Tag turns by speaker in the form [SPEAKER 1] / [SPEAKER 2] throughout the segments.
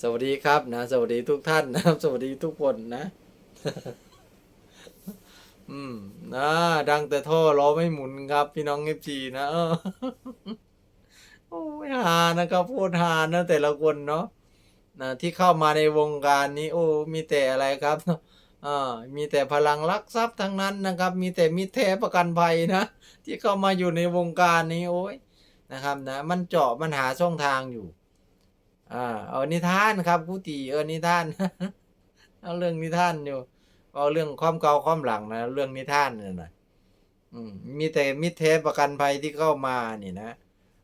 [SPEAKER 1] สวัสดีครับนะ สวัสดีทุกท่านนะครับ สวัสดีทุกคนนะ อืมนะดังแต่ท่อล้อไม่หมุนครับ พี่น้องเอฟจีนะโอ้ยฮานะครับพูดฮานะแต่ละคนเนาะนะที่เข้ามาในวงการนี้ โอ้ มีแต่อะไรครับอ่ามีแต่พลังลักทรัพย์ทั้งนั้นนะครับ มีแต่มิตรแท้ประกันภัยนะที่เข้ามาอยู่ในวงการนี้โอ้ยนะครับนะ มันเจาะมันหาช่องทางอยู่ อ่าเอานิทานครับกูตีเออนิทานเอาเรื่องนิทานอยู่เอาเรื่องความเก่าความหลังนะเรื่องนิทานเนี่ยนะอืมมีแต่มิตรแท้ประกันภัยที่เข้ามานี่นะ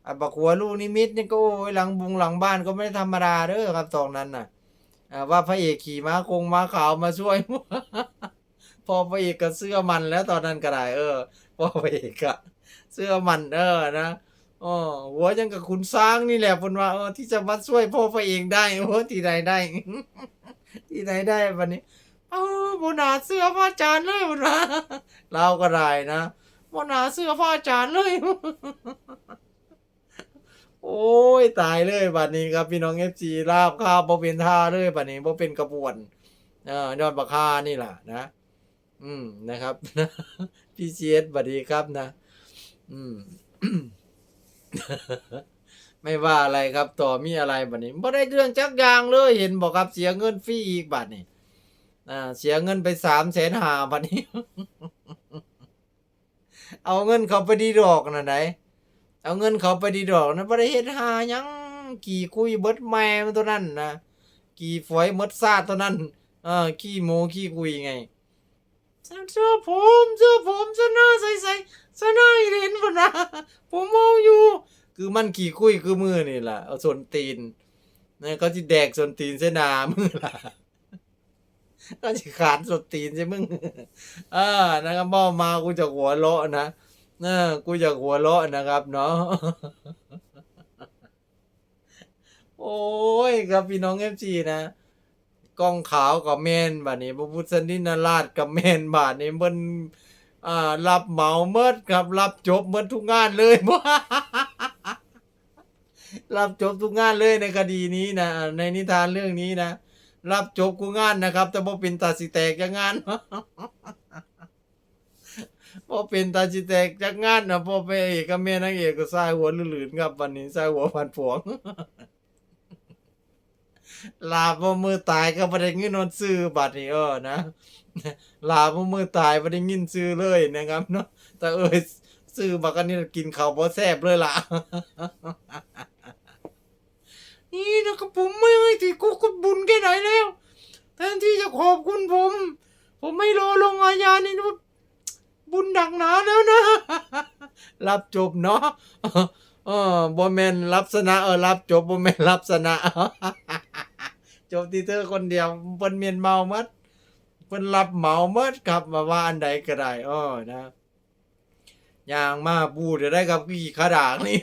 [SPEAKER 1] อับักหัวลูกนิมิตนี่ก็โอ้ยหลังบุงหลังบ้านก็ไม่ได้ธรรมดาเด้อครับตอนนั้นน่ะอ่าว่าพระเอกขี่ม้าคงม้าขาวมาช่วย พอพระเอกก็เสื้อมันแล้วตอนนั้นก็ได้เออพอพระเอกก็เสื้อมันเออนะ อ๋อหัวยังกับคุณสร้างนี่แหละพนว่าเออที่จะมาช่วยพ่อพระเอกได้โอ้ที่ใดได้ ที่ไหนได้วันนี้ เอ้าบนาเสื้อพ่อจานเลยวันนะเราก็ได้นะบนาเสื้อพ่อจานเลย โอ้ยตายเลยบัดนี้ครับพี่น้องเอฟซีลาบข้าวบ่เป็นท่าเลยบัดนี้บ่เป็นกระบวนเอ่อยอดบักคานี่แหละนะ อืมนะครับพี่เชียสบัดนี้ครับนะ อืม ไม่ว่าอะไรครับต่อมีอะไรบัดนี้บ่ได้เรื่องจักอย่างเลยเห็นบอกครับเสียเงินฟรีอีกบัดนี้อ่าเสียเงินไปสามแสนหาบัดนี้ เอาเงินเขาไปดีดอกนะไหนเอาเงินเขาไปดีดอกนะบ่ได้เฮ็ดหายังกี่คุยเบิดแม่มันตัวนั้นนะกี่ฝอยเมดซาตัวนั้นเออขี้โมขี้คุยไง เสื้อผมเสื้อผมเสื้อหน้าใสใสเสื้อหน้าเห็นบ่นะผมเมาอยู่ คือมันขี่คุยคือมือนี่แหละเอาส่วนตีนนี่ก็สิแดกส่วนตีนเสนามือล่ะก็จะขาดสดตีนใช่มึงอ่านะครับบ่มากูจะหัวเราะนะเออกูจะหัวเราะนะครับเนาะโอ้ยครับพี่น้องเอฟซีนะ กล้องขาวกับแมนบาดนี้พระพุทธนินราชกับแมนบาดนี้มันอ่ารับเหมาเมิดครับ รับจบเมิดทุกงานเลยรับจบทุกงานเลยในคดีนี้นะในนิทานเรื่องนี้นะรับจบกูงานนะครับ แต่บ่เป็นตาสิแตกจากงานบ่เป็นตาสิแตกจากงานนะพ่อไปเอกกับแม่นางเอกก็สายหัวลื่นๆครับวันนี้สายหัวพันผวง ลาบ่มือตายก็บ่ได้เงินนอนซื้อบัดนี้เออนะลาบ่มือตายบ่ได้เงินซื้อเลยนะครับเนาะแต่เอ้ยซื้อบักอันนี้กินข้าวบ่แซ่บเลยล่ะนี่นะครับผมไม่ให้ที่กูก็บุญแค่ไหนแล้วแทนที่จะขอบคุณผม ผมไม่รอลงอาญานี่นะบุญดักหนาแล้วนะ รับจบเนาะ เออบอแมนรับสนะเออรับจบบอแมนรับสนะจบที่เธอคนเดียวเพิ่นเมียนเมามัดเพิ่นรับเหมามัดครับมาว่าอันใดก็ได้อ้อนะอย่างมาบูดได้ครับกี่ขาดากนี่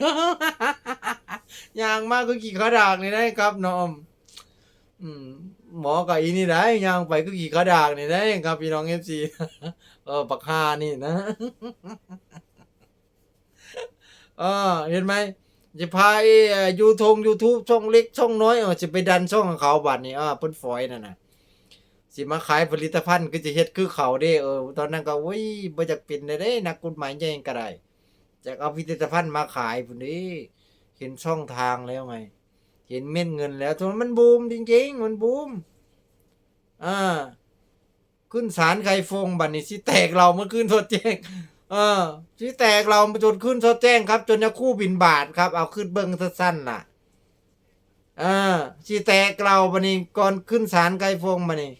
[SPEAKER 1] อย่างมากก็กี่ขาดากนี่ได้ครับน้องอืมหมอกับอีนี่ได้ย่างไปก็กี่ขาดากนี่ได้ครับพี่น้องเอฟซีเออปักฮานี่นะ เออเห็นไหมจะพาไอ้ยูทงยูทูบช่องเล็กช่องน้อยเออจะไปดันช่องของเขาบัดนี้อ่าเพิ่นฝอยนั่นน่ะสิมาขายผลิตภัณฑ์ก็จะเฮ็ดคือเขาเด้เออตอนนั้นก็โอ้ยบ่อยากเป็นได้เด้นักกฎหมายใหญ่ก็ได้จะเอาผลิตภัณฑ์มาขายพุ่นนี้เห็นช่องทางแล้วไง เห็นเม็ดเงินแล้วทนมันบูมจริงๆ มันบูมอ่าขึ้นศาลไข่ฟงบัดนี้สิแตกเราเมื่อคืนโทษแจ้ง เออที่แตกเราจนขึ้นโทษแจ้งครับ จนจะคู่บินบาทครับ เอาขึ้นเบิ้งสั้นๆล่ะเอ่าที่แตกเราบันนี้ก่อนขึ้นศาลไกลฟงบันนี้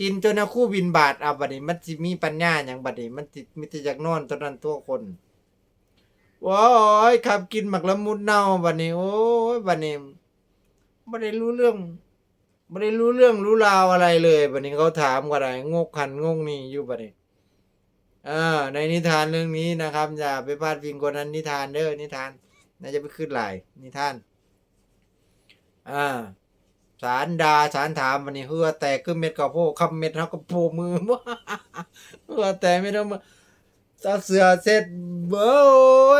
[SPEAKER 1] กินจนจะคู่บินบาทเอาบันนี้ มันสิมีปัญญาอย่างบันนี้ มันติมีแต่จากนอนตอนนั้นตัวคนว้ายครับกินหมักละมุดเน่าบันนี้ โอ้ยบันนี้ไม่ได้รู้เรื่องไม่ได้รู้เรื่องรู้ราวอะไรเลยบันนี้เขาถามก็ได้งกขันงงนี่อยู่บันนี้ เออ ในนิทานเรื่องนี้นะครับอย่าไปพลาดพิงคนนั้นนิทานเด้อนิทานน่าจะไปขึ้นหลายนิทานอ่าสารดาสารถามวันนี้เฮือแตกขึ้นเม็ดกับโพกคำเม็ดเท่ากับโพมือว่าเฮือแตกไม่ต้องมาซักเสือเสร็จเบ้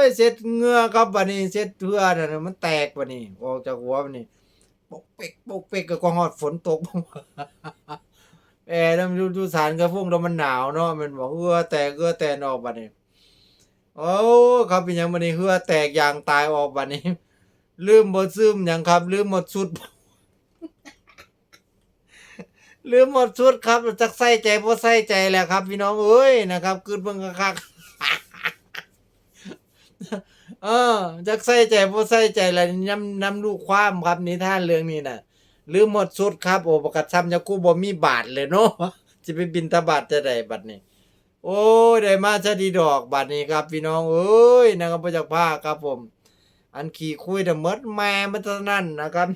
[SPEAKER 1] ยเสร็จเงือครับวันนี้เสร็จเฮือน่ะมันแตกวันนี้ออกจากหัววันนี้ปกเปกปกเปกก็กองฮอดฝนตก แอร์น้ำดูดูสารกระพุ่งแล้วมันหนาวเนาะมันบอกเอื้อแตกเอื้อแตนออกบัดนี้โอ้ครับเป็นยังบัดนี้เอื้อแตกยางตายออกบัดนี้ ลืมบ่ซึมหยังครับ ลืมหมดสุดลืมหมดชุดครับจักใส่ใจบ่ใส่ใจแหละครับ พี่น้องเอ้ยนะครับคืนเบิ่งคักเออจักใส่ใจบ่ใส่ใจแหละนำนำลูกความครับนิทานเรื่องนี้น่ะ ลืมหมดชุดครับ โอ้ประกาศซ้ำยากูบ่มีบาทเลยเนาะสิไปบินตบาทจะได้บัดนี้ โอ้ยได้มาซะดีดอกบัดนี้ครับ พี่น้องเอ้ยนะครับบ่จักษ์ภาครับผม อันขี่คุยแต่ะหมดแม่มันเท่านั้นนะครับ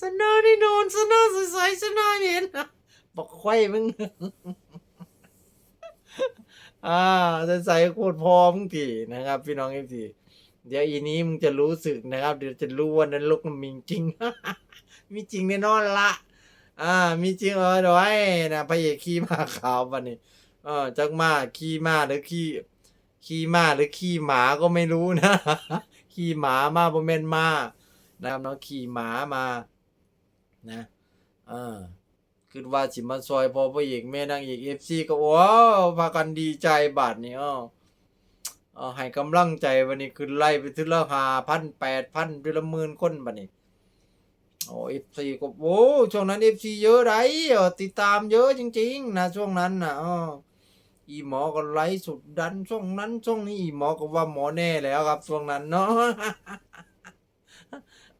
[SPEAKER 1] สนอได้นอนสนอใสๆสนอเห็นบอกไข่มึงอ่าใสๆโคตรพอมึงทีนะครับ พี่น้องเอฟที เดี๋ยวอีนี้มึงจะรู้สึกนะครับ เดี๋ยวจะรู้ว่านรกมันมีจริง มีจริงแน่นอนละ อ่า มีจริงเออเดี๋ยวไอ้นะพระเอกขี่ม้าขาววันนี้เออจักม้าขี่ม้าหรือขี่ขี่ม้าหรือขี่หมาก็ไม่รู้นะ ขี่หมามาบ่แม่นมานะครับเนาะขี่หมามา นะเออคือว่าสิมาซอยพอพระเอกแม่นางเอก FC ก็ว้าวพากันดีใจบาดนี้อ้อ เออให้กำลังใจวันนี้คือไล่ไปถึงละ5,000 8,000ทีละหมื่นคนบัดนี้โอ้ FC ก็โอ้ช่วงนั้น FC เยอะไดเอติดตามเยอะจริง ๆ นะช่วงนั้นน่ะอ้ออีหมอก็ไลฟ์สุดดันช่วงนั้นช่วงนี้อีหมอก็ว่าหมอแน่แล้วครับช่วงนั้นเนาะ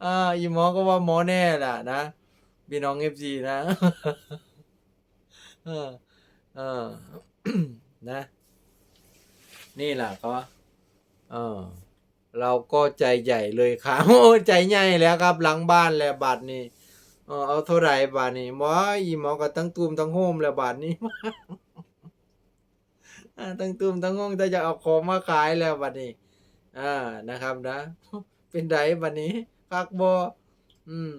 [SPEAKER 1] อ่าอีหมอก็ว่าหมอแน่แหละนะพี่น้อง FC นะเออเออ นี่แหละก็เออเราก็ใจใหญ่เลยครับโอ้ใจใหญ่แล้วครับ หลังบ้านแล้วบาทนี้เออเอาเท่าไหร่บาทนี้หมออีหมอก็ตั้งตูมตั้งโฮมแล้วบาทนี้ตั้งตูมตั้งโฮมแต่จะเอาของมาขายแล้วบาทนี้อ่านะครับนะ เป็นไดบัดนี้คักบ่อืม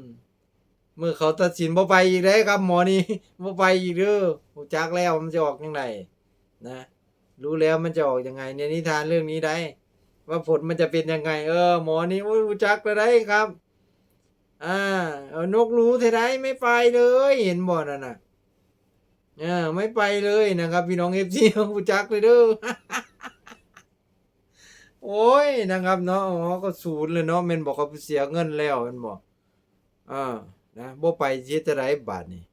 [SPEAKER 1] เมื่อเขาตัดสินบ่ไปอีกได้ครับ หมอนี่บ่ไปอีกเด้อจักแล้วมันจะออกยังไงนะ รู้แล้วมันจะออกยังไง ในนิทานเรื่องนี้ได้ ว่าผลมันจะเป็นยังไง เออ หมอนี่โอ้ยรู้จักแล้วได้ครับ อ่า เอานกรู้เท่าไรไม่ไปเลย เห็นบ่นั่นน่ะเออไม่ไปเลยนะครับพี่น้องเอฟซีรู้จักเลยเด้อโอ้ยนะครับเนาะอ๋อก็ศูนย์เลยเนาะม่นบอกเขาเสียเงินแล้วม่นบอกอ่านะบ่ไปเฮ็ดจะไรบาดนี้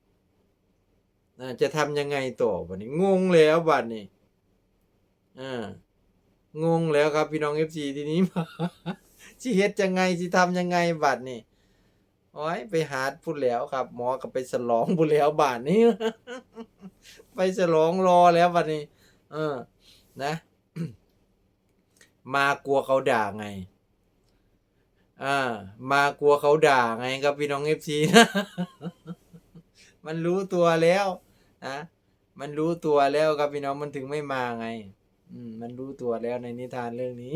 [SPEAKER 1] อ่จะทำยังไงต่อบัดนี้งงแล้วบัดนี้ อ่างงแล้วครับพี่น้อง FC ทีนี้สิเฮ็ดยังไงสิทำยังไงบัดนี้โอ้ยไปหาพูดแล้วครับ หมอก็ไปฉลองพูดแล้วบาดนี้ ไปฉลองรอแล้วบัดนี้ เออ นะ มากลัวเขาด่าไง อ่า มากลัวเขาด่าไงครับพี่น้องเอฟซีนะมันรู้ตัวแล้วนะมันรู้ตัวแล้วครับพี่น้องมันถึงไม่มาไง อืมมันรู้ตัวแล้วในนิทานเรื่องนี้